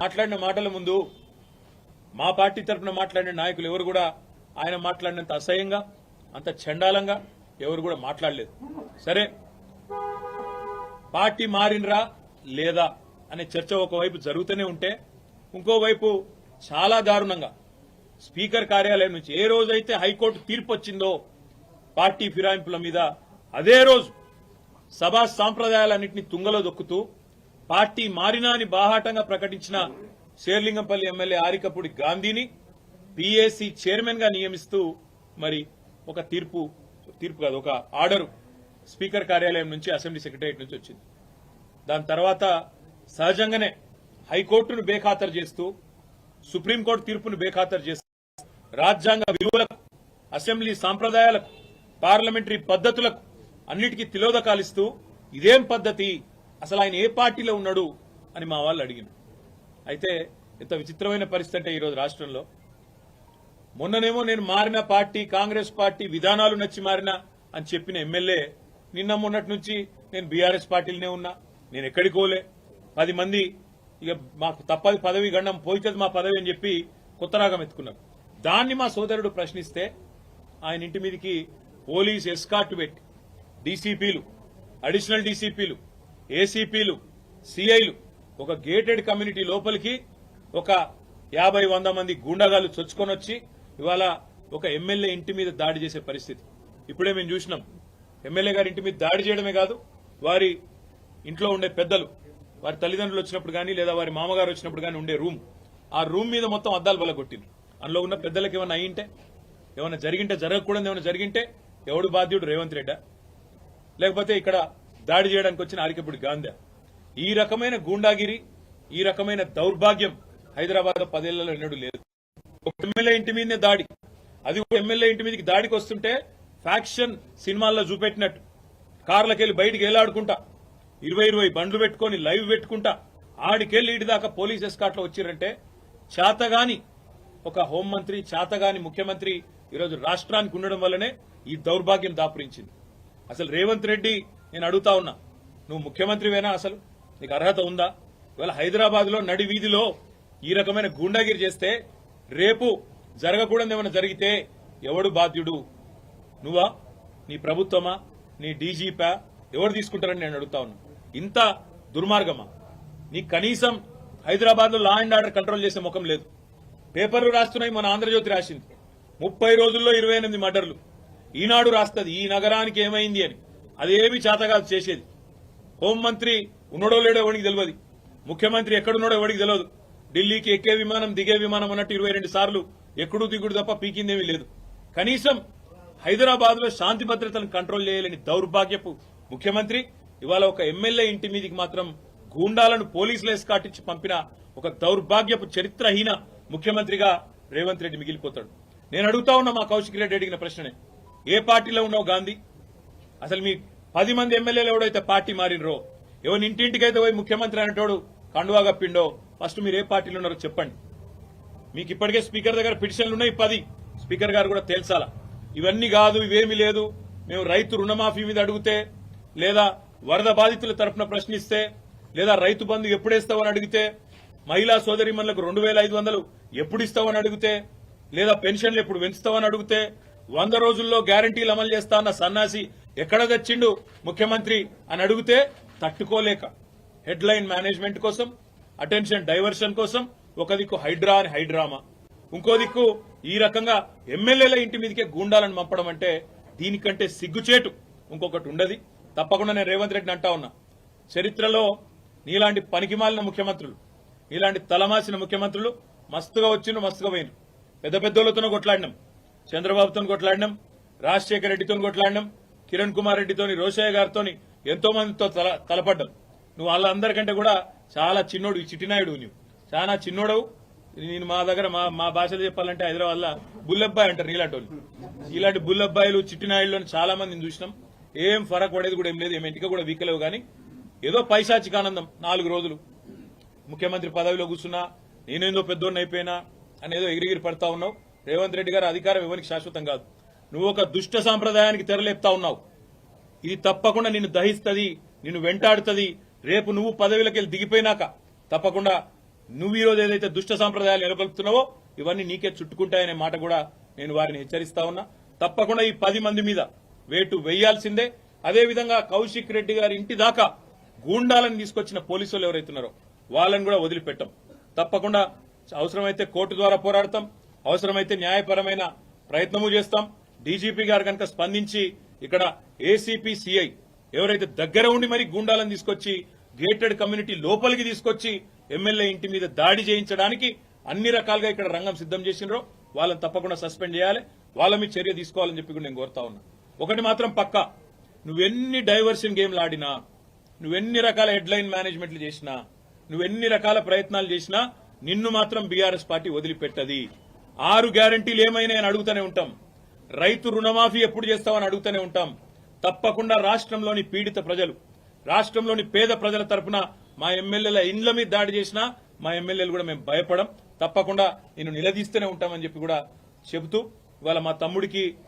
మాట్లాడిన మాటల ముందు మా పార్టీ తరఫున మాట్లాడిన నాయకులు ఎవరు కూడా ఆయన మాట్లాడినంత అసహ్యంగా అంత చండాలంగా ఎవరు కూడా మాట్లాడలేదు. సరే పార్టీ మారినరా లేదా అనే చర్చ ఒకవైపు జరుగుతూనే ఉంటే ఇంకోవైపు చాలా దారుణంగా స్పీకర్ కార్యాలయం నుంచి ఏ రోజైతే హైకోర్టు తీర్పు వచ్చిందో పార్టీ ఫిరాయింపుల మీద అదే రోజు సభా సాంప్రదాయాలన్నింటినీ తుంగలో దొక్కుతూ పార్టీ మారినా అని బాహాటంగా ప్రకటించిన శేర్లింగంపల్లి ఎమ్మెల్యే ఆరికపూడి గాంధీని పిఏసీ చైర్మన్గా నియమిస్తూ మరి ఒక తీర్పు తీర్పు కాదు ఒక ఆర్డరు స్పీకర్ కార్యాలయం నుంచి అసెంబ్లీ సెక్రటరియట్ నుంచి వచ్చింది. దాని తర్వాత సహజంగానే హైకోర్టును బేఖాతరు చేస్తూ సుప్రీంకోర్టు తీర్పును బేఖాతరు చేస్తూ రాజ్యాంగ విలువలకు అసెంబ్లీ సాంప్రదాయాలకు పార్లమెంటరీ పద్ధతులకు అన్నిటికీ తిలోదకాలిస్తూ ఇదేం పద్ధతి అసలు ఆయన ఏ పార్టీలో ఉన్నాడు అని మా వాళ్ళు అడిగిన అయితే ఇంత విచిత్రమైన పరిస్థితి అంటే ఈరోజు రాష్ట్రంలో. మొన్ననేమో నేను మారిన పార్టీ కాంగ్రెస్ పార్టీ విధానాలు నచ్చి మారిన అని చెప్పిన ఎమ్మెల్యే నిన్న మొన్నటి నుంచి నేను బీఆర్ఎస్ పార్టీలోనే ఉన్నా నేను ఎక్కడికోలే పది మంది ఇక మాకు తప్పది పదవి గండం పోయితుంది మా పదవి అని చెప్పి కొత్త రాగం ఎత్తుకున్నారు. దాన్ని మా సోదరుడు ప్రశ్నిస్తే ఆయన ఇంటి మీదకి పోలీస్ ఎస్కార్ట్ పెట్టి డీసీపీలు అడిషనల్ డీసీపీలు ఏసీపీలు సిఐలు ఒక గేటెడ్ కమ్యూనిటీ లోపలికి ఒక యాభై వంద మంది గూండాగాలు చొచ్చుకొని వచ్చి ఇవాళ ఒక ఎమ్మెల్యే ఇంటి మీద దాడి చేసే పరిస్థితి. ఇప్పుడే మేము చూసినాం. ఎమ్మెల్యే గారి ఇంటి మీద దాడి చేయడమే కాదు వారి ఇంట్లో ఉండే పెద్దలు వారి తల్లిదండ్రులు వచ్చినప్పుడు కానీ లేదా వారి మామగారు వచ్చినప్పుడు కానీ ఉండే రూమ్. ఆ రూమ్ మీద మొత్తం అద్దాలు బల కొట్టిండ్రు అందులో ఉన్న పెద్దలకు ఏమైనా అయ్యింటే ఏమైనా జరిగింటే జరగకూడదు ఏమైనా జరిగింటే ఎవడు బాధ్యుడు? రేవంత్ రెడ్డా. లేకపోతే ఇక్కడ దాడి చేయడానికి వచ్చిన ఆరికపుడి గాంధీ. ఈ రకమైన గూండాగిరి ఈ రకమైన దౌర్భాగ్యం హైదరాబాద్ పదేళ్ళలో ఎన్నడూ లేదు. ఒక ఎమ్మెల్యే ఇంటి మీదనే దాడి. అది ఎమ్మెల్యే ఇంటి మీదకి దాడికి వస్తుంటే ఫ్యాక్షన్ సినిమాల్లో చూపెట్టినట్టు. కార్లకెళ్ళి బయటికి ఏలాడుకుంటా ఇరవై ఇరవై బండ్లు పెట్టుకొని లైవ్ పెట్టుకుంటా. ఆడికెళ్ళి ఇటు దాకా పోలీస్ ఎస్కాట్లో వచ్చిరంటే చేతగాని ఒక హోంమంత్రి చేతగాని ముఖ్యమంత్రి ఈరోజు రాష్ట్రానికి ఉండడం వల్లనే ఈ దౌర్భాగ్యం దాపురించింది. అసలు రేవంత్ రెడ్డి నేను అడుగుతా ఉన్నా నువ్వు ముఖ్యమంత్రివేనా అసలు? నీకు అర్హత ఉందా? ఇవాళ హైదరాబాద్లో నడి వీధిలో ఈ రకమైన గూండాగిరి చేస్తే రేపు జరగకూడదు ఏమైనా జరిగితే ఎవడు బాధ్యుడు? నువ్వా? నీ ప్రభుత్వమా? నీ డీజీపా? ఎవరు తీసుకుంటారని నేను అడుగుతా ఉన్నా. ఇంత దుర్మార్గమా? నీ కనీసం హైదరాబాద్లో లా అండ్ ఆర్డర్ కంట్రోల్ చేసే ముఖం లేదు. పేపర్లు రాస్తున్నాయి మన ఆంధ్రజ్యోతి రాసింది. ముప్పై రోజుల్లో ఇరవై ఎనిమిది మర్డర్లు. ఈనాడు రాస్తుంది ఈ నగరానికి ఏమైంది అని. అది ఏమీ చేతగాదు చేసేది. హోంమంత్రి ఉన్నడో లేడో ఎవరికి తెలియదు. ముఖ్యమంత్రి ఎక్కడున్నాడో ఎవరికి తెలియదు. ఢిల్లీకి ఎక్కే విమానం దిగే విమానం అన్నట్టు ఇరవై రెండు సార్లు ఎక్కడు దిగుడు తప్ప పీకిందేమీ లేదు. కనీసం హైదరాబాద్లో శాంతి భద్రతలను కంట్రోల్ చేయలేని దౌర్భాగ్యపు ముఖ్యమంత్రి ఇవాళ ఒక ఎమ్మెల్యే ఇంటి మీదికి మాత్రం గూండాలను పోలీసులు ఎస్కాటించి పంపిన ఒక దౌర్భాగ్యపు చరిత్రహీన ముఖ్యమంత్రిగా రేవంత్ రెడ్డి మిగిలిపోతాడు. నేను అడుగుతా ఉన్నా మా కౌశిక్ రెడ్డి అడిగిన ప్రశ్ననే. ఏ పార్టీలో ఉన్నావు గాంధీ? అసలు మీ పది మంది ఎమ్మెల్యేలు ఎవడైతే పార్టీ మారినరో ఎవరి ఇంటింటికైతే పోయి ముఖ్యమంత్రి అనేటోడు కండువా కప్పిండో ఫస్ట్ మీరు ఏ పార్టీలో ఉన్నారో చెప్పండి. మీకు ఇప్పటికే స్పీకర్ దగ్గర పిటిషన్లు ఉన్నాయి పది. స్పీకర్ గారు కూడా తేల్చాలా. ఇవన్నీ కాదు ఇవేమీ లేదు. మేము రైతు రుణమాఫీ మీద అడిగితే లేదా వరద బాధితుల తరఫున ప్రశ్నిస్తే లేదా రైతు బంధు ఎప్పుడేస్తావని అడిగితే మహిళా సోదరిమణులకు రెండు వేల ఐదు వందలు ఎప్పుడు ఇస్తావని అడిగితే లేదా పెన్షన్లు ఎప్పుడు పెంచుతావని అడిగితే వంద రోజుల్లో గ్యారంటీలు అమలు చేస్తా అన్న సన్నాసి ఎక్కడ తెచ్చిండు ముఖ్యమంత్రి అని అడిగితే తట్టుకోలేక హెడ్లైన్ మేనేజ్మెంట్ కోసం అటెన్షన్ డైవర్షన్ కోసం ఒక దిక్కు హైడ్రా అని హైడ్రామా. ఇంకో దిక్కు ఈ రకంగా ఎమ్మెల్యేల ఇంటి మీదకే గూండాలను పంపడం అంటే దీనికంటే సిగ్గుచేటు ఇంకొకటి ఉండదు. తప్పకుండా నేను రేవంత్ రెడ్డిని అంటా ఉన్నా. చరిత్రలో నీలాంటి పనికిమాలిన ముఖ్యమంత్రులు నీలాంటి తలమాసిన ముఖ్యమంత్రులు మస్తుగా వచ్చిండ్రు మస్తుగా పోయిన పెద్ద పెద్దోళ్ళతోనూ కొట్లాడినాం. చంద్రబాబుతో కొట్లాడినాం. రాజశేఖర రెడ్డితో కొట్లాడినాం. కిరణ్ కుమార్ రెడ్డితోని రోషయ్య గారితోని ఎంతో మందితో తల తలపడ్డాం. నువ్వు వాళ్ళందరికంటే కూడా చాలా చిన్నోడు చిట్టినాయుడు నువ్వు చాలా చిన్నోడవు. నేను మా దగ్గర మా మా భాషలో చెప్పాలంటే హైదరాబాద్లో బుల్లబ్బాయి అంటారు నీలాంటి ఇలాంటి బుల్లబ్బాయిలు చిట్టినాయుడు చాలా మందిని చూసినాం. ఏం ఫరక్ పడేది కూడా ఏం లేదు. ఏం ఇంటికి కూడా వీకలేవు కానీ ఏదో పైశాచిక ఆనందం నాలుగు రోజులు. ముఖ్యమంత్రి పదవిలో కూర్చున్నా నేనేందో పెద్దోడిని అయిపోయినా అనేదో ఎగిరిగిరి పడతా ఉన్నావు. రేవంత్ రెడ్డి గారు అధికారం ఎవరికి శాశ్వతం కాదు. నువ్వు ఒక దుష్ట సాంప్రదాయానికి తెరలేపుతా ఉన్నావు. ఇది తప్పకుండా నిన్ను దహిస్తుంది నిన్ను వెంటాడుతుంది. రేపు నువ్వు పదవిలోకి వెళ్ళి దిగిపోయినాక తప్పకుండా నువ్వు ఈరోజు ఏదైతే దుష్ట సాంప్రదాయాలు నెలకొల్పుతున్నావో ఇవన్నీ నీకే చుట్టుకుంటాయనే మాట కూడా నేను వారిని హెచ్చరిస్తా ఉన్నా. తప్పకుండా ఈ పది మంది మీద వేటు వేయాల్సిందే. అదేవిధంగా కౌశిక్ రెడ్డి గారి ఇంటి దాకా గూండాలను తీసుకొచ్చిన పోలీసులు ఎవరైతున్నారో వాళ్ళని కూడా వదిలిపెట్టం. తప్పకుండా అవసరమైతే కోర్టు ద్వారా పోరాడతాం. అవసరమైతే న్యాయపరమైన ప్రయత్నము చేస్తాం. డీజీపీ గారు కనుక స్పందించి ఇక్కడ ఏసీపీ సిఐ ఎవరైతే దగ్గర ఉండి మరి గూండాలను తీసుకొచ్చి గేటెడ్ కమ్యూనిటీ లోపలికి తీసుకొచ్చి ఎమ్మెల్యే ఇంటి మీద దాడి చేయించడానికి అన్ని రకాలుగా ఇక్కడ రంగం సిద్ధం చేసినారో వాళ్ళని తప్పకుండా సస్పెండ్ చేయాలి. వాళ్ళ మీద చర్య తీసుకోవాలని చెప్పి కూడా నేను కోరుతా ఉన్నా. ఒకటి మాత్రం పక్కా. నువ్వెన్ని డైవర్షన్ గేమ్లు ఆడినా నువ్వెన్ని రకాల హెడ్లైన్ మేనేజ్మెంట్లు చేసినా నువ్వెన్ని రకాల ప్రయత్నాలు చేసినా నిన్ను మాత్రం బీఆర్ఎస్ పార్టీ వదిలిపెట్టది. ఆరు గ్యారంటీలు ఏమైనా అని అడుగుతూనే ఉంటాం. రైతు రుణమాఫీ ఎప్పుడు చేస్తామని అడుగుతూనే ఉంటాం. తప్పకుండా రాష్ట్రంలోని పీడిత ప్రజలు రాష్ట్రంలోని పేద ప్రజల తరపున మా ఎమ్మెల్యేల ఇండ్ల మీద దాడి చేసినా మా ఎమ్మెల్యేలు కూడా మేము భయపడం. తప్పకుండా నేను నిలదీస్తూనే ఉంటామని చెప్పి కూడా చెబుతూ ఇవాళ మా తమ్ముడికి